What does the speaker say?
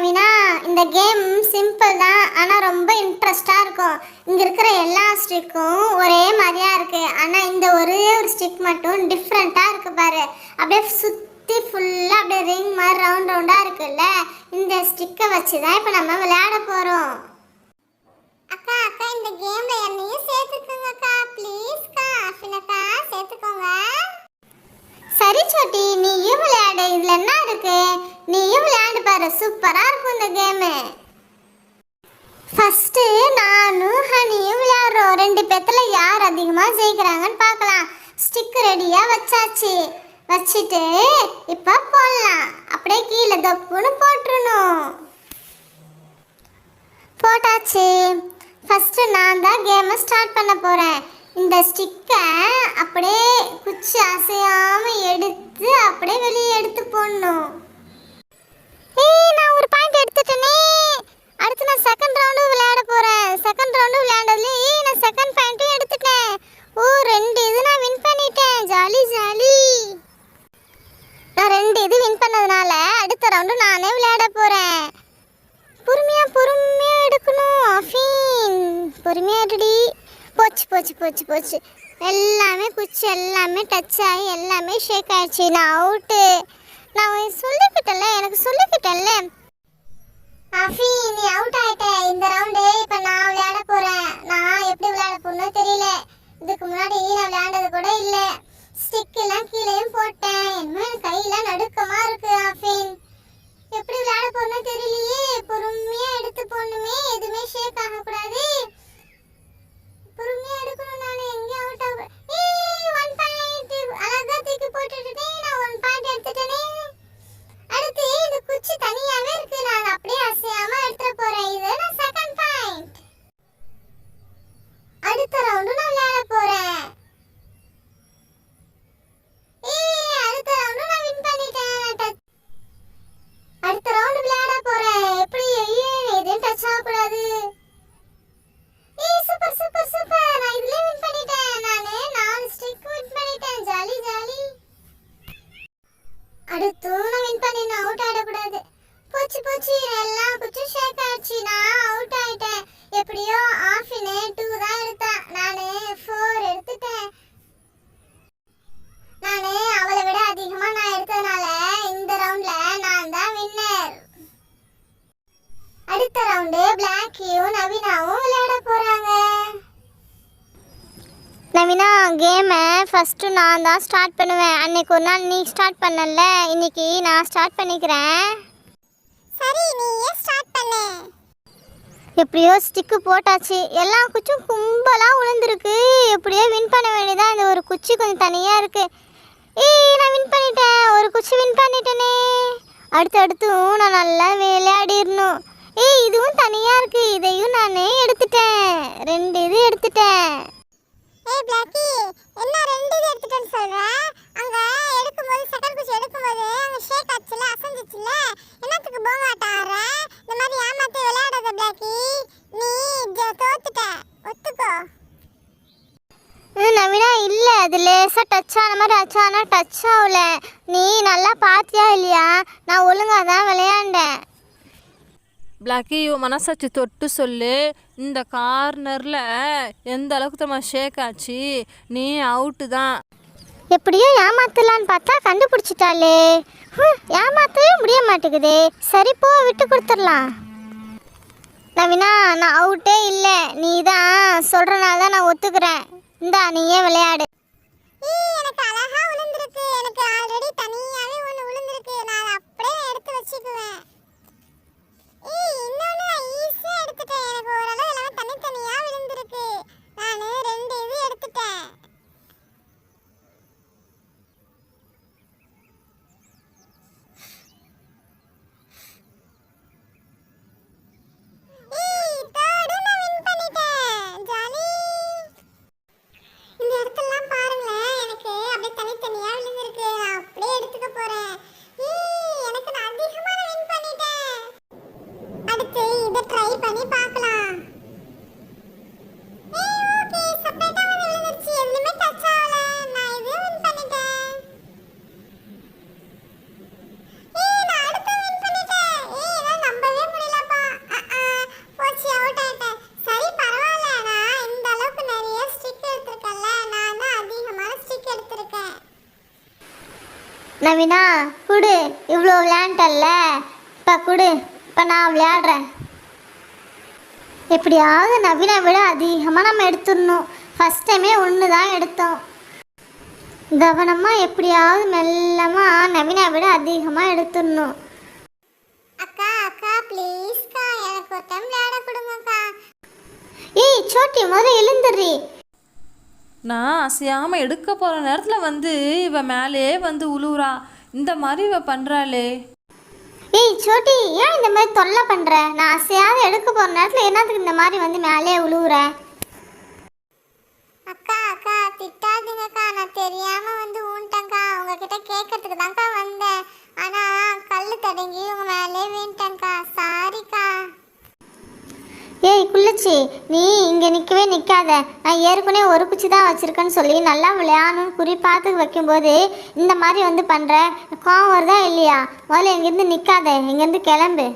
இந்த game simple தான் ஆனால் ரொம்ப இன்ட்ரெஸ்டாக இருக்கும். இங்கே இருக்கிற எல்லா ஸ்டிக்கும் ஒரே மாதிரியா இருக்கு. ஆனால் இந்த ஒரே ஒரு ஸ்டிக் மட்டும் டிஃப்ரெண்ட்டாக இருக்கு பாரு. அப்படியே சுற்றி ஃபுல்லாக அப்படியே ரிங் மாதிரி ரவுண்ட் ரவுண்டாக இருக்குல்ல? இந்த ஸ்டிக்கை வச்சு தான் இப்போ நம்ம விளையாட போகிறோம் அக்கா அக்கா இந்த கேமில் என்னையும் சேர்த்துக்கோங்கக்கா. ப்ளீஸ்க்கா அஃபினக்கா சேர்த்துக்கோங்க. சோட்டி நீயும் விளையாடு? இதுல என்ன இருக்கு? நீயும் விளையாடு பாரு சூப்பரா இருக்கும் இந்த கேமு ஃபர்ஸ்ட் நானும் ஹனியும் விளையாடுறோம். ரெண்டு பேத்துல யார் அதிகமா ஜெயிக்கிறாங்கன்னு பார்க்கலாம். ஸ்டிக் ரெடியா வச்சாச்சு. வச்சுட்டு இப்போ போடலாம். அப்படியே கீழே தப்புன்னு போட்டுருணும் போட்டாச்சு. ஃபஸ்ட்டு நான் தான் கேமை ஸ்டார்ட் பண்ண போகிறேன் இந்த ஸ்டிக்கை அப்படியே குச்சி அசையாமல் எடுத்து அப்படியே வெளியே எடுத்து போடணும். ஏய் நான் ஒரு பாயிண்ட் எடுத்துட்டேனே. அடுத்து நான் செகண்ட் ரவுண்டு விளையாட போகிறேன் செகண்ட் ரவுண்டு விளையாண்டதுல ஏய் நான் செகண்ட் பாயிண்ட்டும் எடுத்துட்டேன். ஓ ரெண்டு இது நான் வின் பண்ணிட்டேன். Jolly jolly. நான் ரெண்டு இது வின் பண்ணதுனால அடுத்த ரவுண்டு நானே விளையாட போகிறேன் பொறுமையாக பொறுமையாக எடுக்கணும் அஃபீன். பொறுமையாக எடுடி போச்சு போச்சு போச்சு போச்சு. எல்லாமே குச்சி எல்லாமே டச் ஆகி எல்லாமே ஷேக் ஆயிடுச்சு. நான் அவுட்டு நான் சொல்லிக்கிட்டல எனக்கு சொல்லிக்கிட்டல அஃபி நீ அவுட் ஆயிட்ட. இந்த ரவுண்டு இப்போ நான் விளையாட போறேன். நான் எப்படி விளையாட போறேன்னு தெரியல. இதுக்கு முன்னாடி நான் விளையாண்டது கூட இல்லை. ஸ்டிக் எல்லாம் கீழேயும் போட்டேன். என்னமோ என் கையெல்லாம் நடுக்கமா இருக்கு அஃபீன் எப்படி விளையாட போறேன்னு தெரியலையே. பொறுமையா எடுத்து போடணுமே. எதுவுமே ஷேக் ஆகக்கூடாது. அடுத்தும் நான் வின் பண்ணி நான் அவுட் ஆடக்கூடாது. போச்சு போச்சு எல்லாம் குச்சும் ஷேக் ஆயிடுச்சு நான் அவுட் ஆயிட்டேன். எப்படியோ ஆஃபினு டூ தான் எடுத்தேன். நானு ஃபோர் எடுத்துட்டேன். நானு அவளை விட அதிகமாக நான் எடுத்ததுனால இந்த ரவுண்டில் நான் தான் வின்னர் அடுத்த ரவுண்டு பிளாக்கியும் நவீனாவும் விளையாட நவீனா கேமை ஃபஸ்ட்டு நான் தான் ஸ்டார்ட் பண்ணுவேன். அன்னைக்கு ஒரு நாள் நீ ஸ்டார்ட் பண்ணல. இன்னைக்கு நான் ஸ்டார்ட் பண்ணிக்கிறேன். சரி நீயே ஸ்டார்ட் பண்ணு. எப்படியோ ஸ்டிக்கு போட்டாச்சு. எல்லா குச்சும் கும்பலாக விழுந்திருக்கு எப்படியோ வின் பண்ண வேண்டியதா இந்த ஒரு குச்சி கொஞ்சம் தனியாக இருக்கு. ஏய் நான் வின் பண்ணிட்டேன். ஒரு குச்சி வின் பண்ணிட்டேனே. அடுத்து அடுத்தும் நான் நல்லா விளையாடிடணும். ஏய் இதுவும் தனியாக இருக்கு. இதையும் நானே எடுத்துட்டேன். ரெண்டு இது எடுத்துட்டேன். பிளாக்கி என்ன ரெண்டு இது எடுத்துட்டேன்னு சொல்ற? அங்க எடுக்கும்போது செகண்ட் குச்சி எடுக்கும்போது அங்க ஷேக் ஆச்சுல அசஞ்சிச்சுல என்னத்துக்கு போகாட்ட ஆடுற இந்த மாதிரி ஏமாத்தி விளையாடாத பிளாக்கி. நீ தோத்துட்ட. ஒத்துக்கோ. நவீனா இல்லை அது லேசாக டச் ஆன மாதிரி ஆச்சு. ஆனால் டச் ஆகல. நீ நல்லா பார்த்தியா இல்லையா? நான் ஒழுங்காக தான் விளையாண்டேன். பிளாக்கி மனசாட்சி தொட்டு சொல்லு. இந்த கார்னரில் எந்த அளவுக்கு நம்ம ஷேக் ஆச்சு நீ அவுட்டு தான். எப்படியோ ஏமாத்தலான்னு பார்த்தா கண்டுபிடிச்சிட்டாளே. ஏமாத்தவே முடிய மாட்டேங்குதே. சரி போ விட்டு கொடுத்துடலாம். நவீனா நான் அவுட்டே இல்லை. நீ தான் சொல்கிறனால தான் நான் ஒத்துக்கிறேன். இந்தா நீயே விளையாடு எனக்கு அழகா விழுந்திருக்கு எனக்கு ஆல்ரெடி தனியாவே ஒன்று விழுந்திருக்கு நான் அதை அப்படியே எடுத்து வச்சுக்குவேன் ஏய் இன்னொன்று நான் ஈஸியாக எடுத்துட்டேன் எனக்கு ஓரளவு எல்லாமே தனித்தனியாக விழுந்திருக்கு நான் ரெண்டு இது எடுத்துட்டேன் ஏய் தேர்டு நான் வின் பண்ணிட்டேன் ஜாலி இந்த இடத்தெல்லாம் நவீனா குடு. இவ்வளோ விளையாண்டல்ல. இப்போ குடு. இப்போ நான் விளையாடுறேன். எப்படியாவது நவீனை விட அதிகமாக நம்ம எடுத்துடணும். ஃபஸ்ட் டைமே ஒன்று தான் எடுத்தோம். கவனமாக எப்படியாவது மெல்லமாக நவீனை விட அதிகமாக எடுத்துடணும். அக்கா அக்கா ப்ளீஸ்க்கா எனக்கு ஒரு டைம் விளையாட கொடுங்கக்கா. ஏய் சோட்டி முதல்ல எழுந்துடுறி. நான் அசையாமல் எடுக்க போகிற நேரத்தில் வந்து இவ மேலே வந்து உழுவுறா. இந்த மாதிரி இவ பண்ணுறாளே ஏய் சோட்டி ஏன் இந்த மாதிரி தொல்லை பண்ணுற நான் அசையாவது எடுக்க போகிற நேரத்தில் என்னத்துக்கு இந்த மாதிரி வந்து மேலே உழுவுற? அக்கா அக்கா திட்டாதீங்கக்கா. நான் தெரியாம வந்து ஊன்ட்டேங்க்கா உங்ககிட்ட கேட்கறதுக்கு தான்க்கா ஏய் நீ இங்கே நிற்கவே நிற்காத நான் ஏற்கனவே ஒரு குச்சி தான் வச்சுருக்கேன்னு சொல்லி நல்லா விளையாடணும் குறி பார்த்து வைக்கும்போது இந்த மாதிரி வந்து பண்ணுற கோவம் வருதா இல்லையா? முதல்ல இங்கேருந்து நிற்காத இங்கேருந்து கிளம்பு.